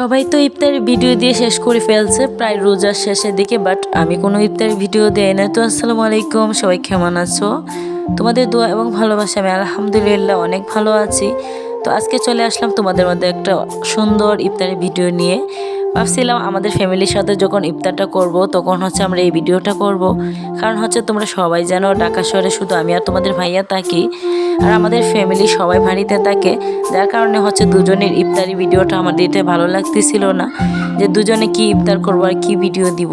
সবাই তো ইফতারের ভিডিও দিয়ে শেষ করে ফেলছে, প্রায় রোজার শেষের দিকে বাট আমি কোনো ইফতারের ভিডিও দেয় না। তো আসসালামু আলাইকুম, সবাই কেমন আছো? তোমাদের দোয়া এবং ভালোবাসা আমি আলহামদুলিল্লাহ অনেক ভালো আছি। তো আজকে চলে আসলাম তোমাদের মধ্যে একটা সুন্দর ইফতারের ভিডিও নিয়ে। ভাবছিলাম আমাদের ফ্যামিলির সাথে যখন ইফতারটা করব, তখন হচ্ছে আমরা এই ভিডিওটা করব। কারণ হচ্ছে তোমরা সবাই জানো, ঢাকা শহরে শুধু আমি আর তোমাদের ভাইয়া থাকি। আর আমাদের ফ্যামিলি সবাই বাড়িতে থাকে। যার কারণে হচ্ছে দুজনের ইফতারি ভিডিওটা আমার দিতে ভালো লাগতেছিল না। যে দুজনে কি ইফতার করব আর কি ভিডিও দিব।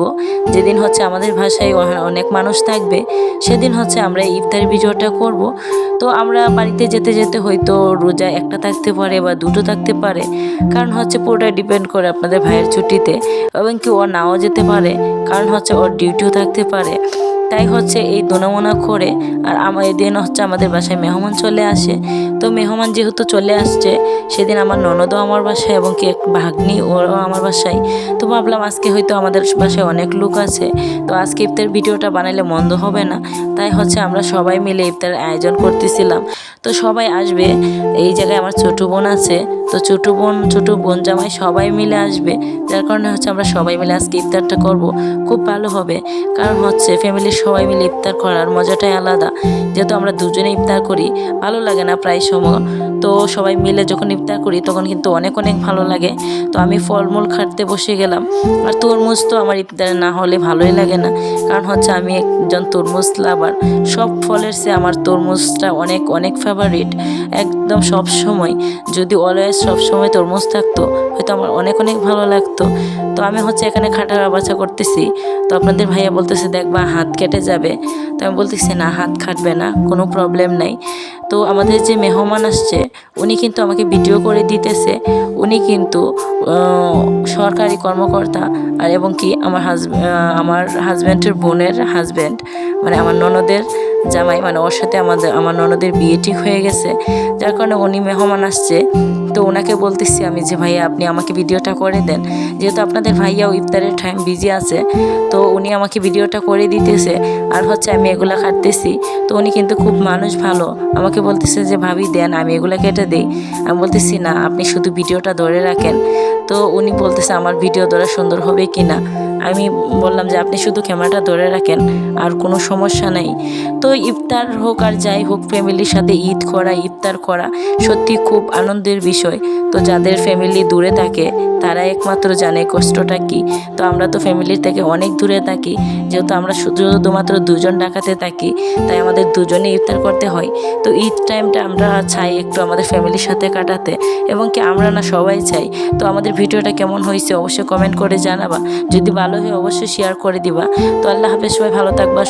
যেদিন হচ্ছে আমাদের ভাষায় অনেক মানুষ থাকবে, সেদিন হচ্ছে আমরা ইফতারি ভিডিওটা করব। তো আমরা বাড়িতে যেতে যেতে হয়তো রোজা একটা থাকতে পারে বা দুটো থাকতে পারে। কারণ হচ্ছে পুরোটা ডিপেন্ড করে আপনাদের ভাইয়ের ছুটিতে এবং কি ও নাও যেতে পারে কারণ হচ্ছে ওর ডিউটিও থাকতে পারে। তাই হচ্ছে এই দোনামোনা করে আর আমার এদিন হচ্ছে আমাদের বাসায় মেহমান চলে আসে। তো মেহমান যেহেতু চলে আসছে, সেদিন আমার ননদও আমার বাসায় এবং কি এক ভাগ্নি ওরাও আমার বাসায়। তো ভাবলাম আজকে হয়তো আমাদের বাসায় অনেক লোক আছে। তো আজকে ইফতার ভিডিওটা বানাইলে মন্দ হবে না। তাই হচ্ছে আমরা সবাই মিলে ইফতার আয়োজন করতেছিলাম। তো সবাই আসবে। এই জায়গায় আমার ছোটো বোন আছে। তো ছোটো বোন ছোটো বোন জামাই সবাই মিলে আসবে। যার কারণে হচ্ছে আমরা সবাই মিলে আজকে ইফতারটা করব। খুব ভালো হবে। কারণ হচ্ছে ফ্যামিলির সবাই মিলে ইফতার করার মজাটাই আলাদা। যেহেতু আমরা দুজনে ইফতার করি, ভালো লাগে না প্রায় সময়। তো সবাই মিলে যখন ইফতার করি, তখন কিন্তু অনেক অনেক ভালো লাগে। তো আমি ফলমূল খাটতে বসে গেলাম। আর তরমুজ তো আমার ইফতার না হলে ভালোই লাগে না। কারণ হচ্ছে আমি একজন তরমুজ লাভার। সব ফলের চেয়ে আমার তরমুজটা অনেক অনেক ফেভারিট একদম সব সময় যদি অলওয়েজ সব সময় তরমুজ থাকতো হয়তো আমার অনেক অনেক ভালো লাগতো। তো আমি হচ্ছে এখানে খাটার বাছা করতেছি। তো আপনাদের ভাইয়া বলতেছে দেখবা হাত কেটে যাবে। তো আমি বলতেছি, না, হাত খাটবে না, কোনো প্রবলেম নাই। তো আমাদের যে মেহমান আসছে, উনি কিন্তু আমাকে ভিডিও করে দিতেছে। উনি কিন্তু সরকারি কর্মকর্তা আর এবং কি আমার হাজব্যান্ড আমার হাজব্যান্ডের বোনের হাজব্যান্ড মানে আমার ননদের জামাই মানে ওর সাথে আমাদের, আমার ননদের বিয়ে ঠিক হয়ে গেছে। যার কারণে উনি মেহমান আসছে। তো ওনাকে বলতেছি আমি যে, ভাইয়া, আপনি আমাকে ভিডিওটা করে দেন। যেহেতু আপনাদের ভাইয়াও ইফতারের টাইম বিজি আছে, তো উনি আমাকে ভিডিওটা করে দিতেছে। আর হচ্ছে আমি এগুলা কাটতেছি তো উনি কিন্তু খুব মানুষ ভালো। আমাকে বলতেছে যে, ভাবি, দেন, আমি এগুলা কেটে দিই। আমি বলতেছি, না, আপনি শুধু ভিডিওটা ধরে রাখেন। তো উনি বলতেছে, আমার ভিডিও ধরা সুন্দর হবে কি না? আমি বললাম যে, আপনি শুধু ক্যামেরাটা ধরে রাখেন, আর কোনো সমস্যা নেই। তো ইফতার হোক আর যাই হোক, ফ্যামিলির সাথে ঈদ করা, ইফতার করা সত্যি খুব আনন্দের বিষয়। তো যাদের ফ্যামিলি দূরে থাকে, তারা একমাত্র জানে কষ্টটা কি। তো আমরা তো ফ্যামিলির থেকে অনেক দূরে থাকি, যেহেতু আমরা শুধু শুধুমাত্র দুজন ডাকাতে থাকি, তাই আমাদের দুজনে ইফতার করতে হয়। তো ঈদ টাইমটা আমরা চাই একটু আমাদের ফ্যামিলির সাথে কাটাতে, এবং কি আমরা না সবাই চাই। তো আমাদের ভিডিওটা কেমন হয়েছে অবশ্যই কমেন্ট করে জানাবা। যদি ভালো হয় অবশ্যই শেয়ার করে দিবা। তো আল্লাহ হাফেজ, সবাই ভালো থাকবা